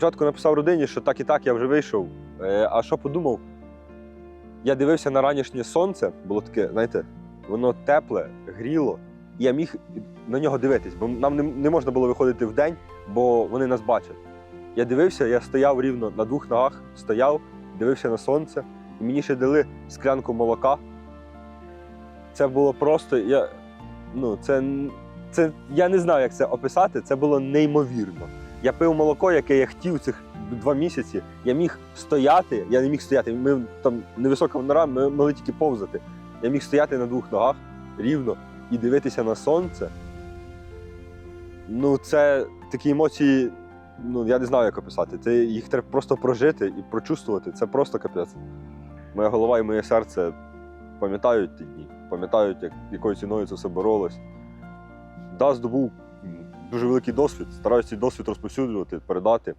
Спочатку написав родині, що так і так я вже вийшов. Е, А що подумав? Я дивився на ранішнє сонце, було таке, знаєте, воно тепле, гріло, і я міг на нього дивитись, бо нам не, не можна було виходити в день, бо вони нас бачать. Я дивився, я стояв рівно на двох ногах, стояв, дивився на сонце, і мені ще дали склянку молока. Це було просто. Я, ну, це, це, я не знаю, як це описати, це було неймовірно. Я пив молоко, яке я хотів цих два місяці. Я міг стояти, я не міг стояти. Ми там невисока нора, ми могли тільки повзати. Я міг стояти на двох ногах рівно і дивитися на сонце. Ну, це такі емоції, ну я не знаю, як описати. Це їх треба просто прожити і прочувствувати. Це просто капець. Моя голова і моє серце пам'ятають ті дні, пам'ятають, як, якою ціною це все боролось. Да, здобув дуже великий досвід. Стараюся цей досвід розповсюджувати, передати.